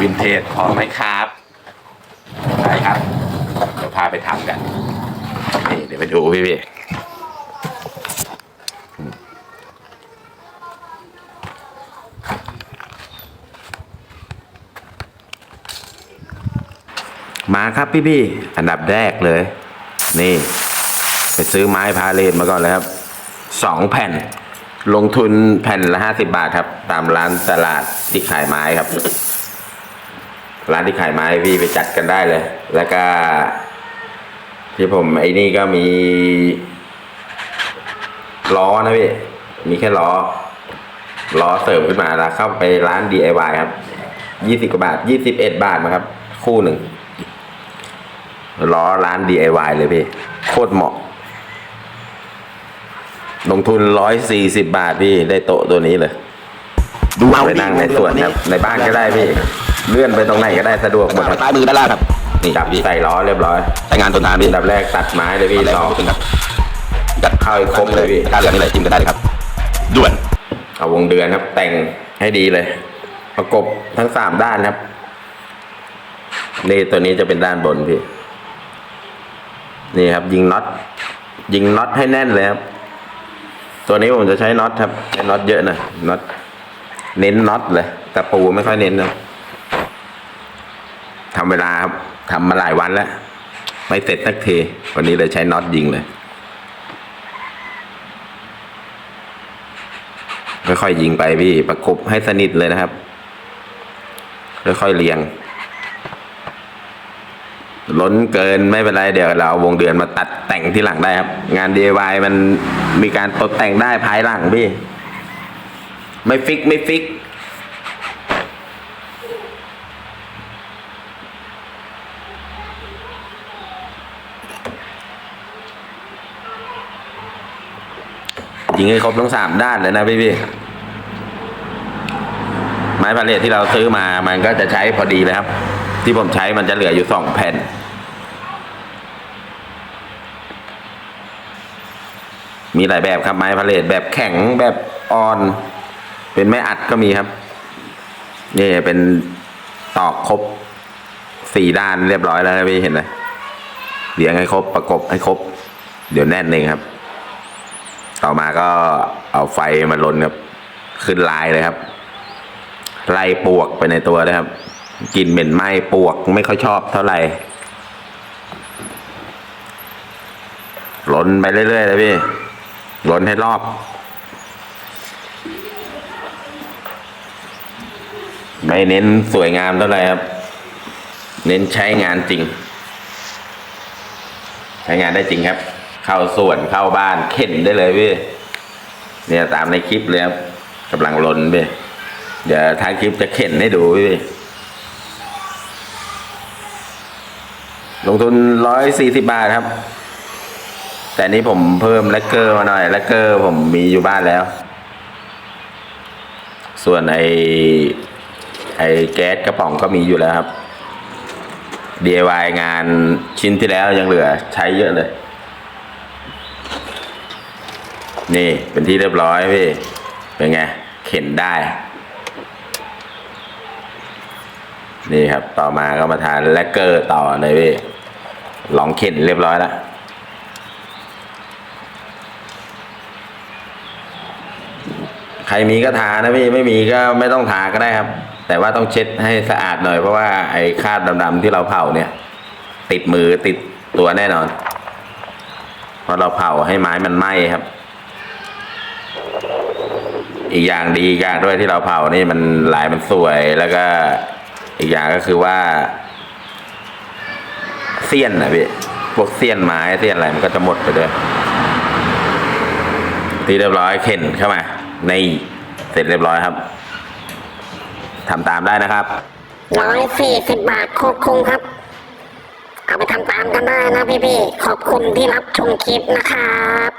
วินเทจของไหมครับไปครับเดี๋ยวพาไปทำกันนี่เดี๋ยวไปดูพี่พี่มาครับพี่พี่อันดับแรกเลย นี่ ไปซื้อไม้พาเลทมาก่อนเลยครับสองแผ่น ลงทุนแผ่นละห้าสิบาทครับ ตามร้านตลาดที่ขายไม้ครับ ร้านที่ขายไม้พี่ไปจัดกันได้เลย แล้วก็ ที่ผมไอ้นี่ก็มี ล้อนะพี่ มีแค่ล้อ ล้อเสริมขึ้นมาแล้วเข้าไปร้าน DIY ครับยี่สิบกว่าบาทยี่สิบเอ็ดบาทมาครับ คู่หนึ่งล้อร้าน DIY เลยพี่ โคตรเหมาะ ลงทุนร้อยสี่สิบบาทพี่ ได้โต๊ะตัวนี้เลยดูไปนั่งในสวนครับในบ้านก็ได้พี่ เลื่อนไปตรงไหนก็ได้สะดวกหมดครับใต้มือด้านล่างครับนี่จับพี่ใส่ล้อเรียบร้อยใช้งานทนทานพี่อันดับแรกตัดไม้เลยพี่แรกสองถึงครับจัดเข้าให้ครบเลยพี่การเรือนนี่เลยจิ้มกันได้เลยครับด่วนเอาวงเดือนครับ แต่งให้ดีเลย ประกบทั้งสามด้านครับนี่ตัวนี้จะเป็นด้านบนพี่ นี่ครับ ยิงน็อตยิงน็อตให้แน่นเลยครับ ตัวนี้ผมจะใช้น็อตครับใช้น็อตเยอะหนะน็อตเน้นน็อตเลยแต่ปูไม่ค่อยเน้นนะ ทำเวลาครับทำมาหลายวันแล้ว ไม่เสร็จสักทีวันนี้เลยใช้น็อตยิงเลย ค่อยๆยิงไปพี่ประกบให้สนิทเลยนะครับ ค่อยๆเรียง ล้นเกินไม่เป็นไรเดี๋ยวเราเอาวงเดือนมาตัดแต่งที่หลังได้ครับ งาน DIY มันมีการตกแต่งได้ภายหลังพี่ ไม่ฟิกไม่ฟิก ยิงให้ครบทั้งสามด้านเลยนะพี่พี่ไม้พาเลทที่เราซื้อมามันก็จะใช้พอดีเลยครับ ที่ผมใช้มันจะเหลืออยู่สองแผ่นมีหลายแบบครับไม้พาเลทแบบแข็งแบบอ่อน เป็นไม้อัดก็มีครับ นี่เป็นตอกครบสี่ด้านเรียบร้อยแล้วพี่เห็นไหมเรียงให้ครบประกบให้ครบ เดี๋ยวแน่นเองครับ ต่อมาก็เอาไฟมาลนครับขึ้นลายเลยครับไล่ปวกไปในตัวเลยครับกลิ่นเหม็นไหม้ปวกไม่ค่อยชอบเท่าไหร่ลนไปเรื่อยๆเลยพี่ลนให้รอบ ไม่เน้นสวยงามเท่าไหร่ครับ เน้นใช้งานจริง ใช้งานได้จริงครับ เข้าสวนเข้าบ้านเข็นได้เลยพี่เนี่ยตามในคลิปเลยครับกำลังลนพี่เดี๋ยวท้ายคลิปจะเข็นให้ดูพี่ลงทุนร้อยสี่สิบาทครับ แต่นี้ผมเพิ่มแลกเกอร์มาหน่อยแลกเกอร์ผมมีอยู่บ้านแล้ว ส่วนไอไอแก๊สกระป๋องก็มีอยู่แล้วครับ DIY งานชิ้นที่แล้วยังเหลือใช้เยอะเลย นี่เป็นที่เรียบร้อยพี่เป็นไง เข็นได้ นี่ครับต่อมาก็มาทานแลกเกอร์ต่อเลยพี่ลองเข็นเรียบร้อยแล้วใครมีก็ทานะพี่ไม่มีก็ไม่ต้องทาก็ได้ครับ แต่ว่าต้องเช็ดให้สะอาดหน่อยเพราะว่าไอ้คราบดำๆที่เราเผาเนี่ย ติดมือติดตัวแน่นอนเพราะเราเผาให้ไม้มันไหม้ครับ อีกอย่างดีอีกอย่างด้วยที่เราเผานี่มันลายมันสวยแล้วก็ อีกอย่างก็คือว่า เสี้ยนนะพี่พวกเสี้ยนไม้เสี้ยนอะไรมันก็จะหมดไปด้วยทีเรียบร้อยเข็นเข้ามาในเสร็จเรียบร้อยครับทำตามได้นะครับร้อยสี่สิบบาทโคตรคุ้มครับ เอาไปทำตามกันได้นะพี่ๆขอบคุณที่รับชมคลิปนะครับ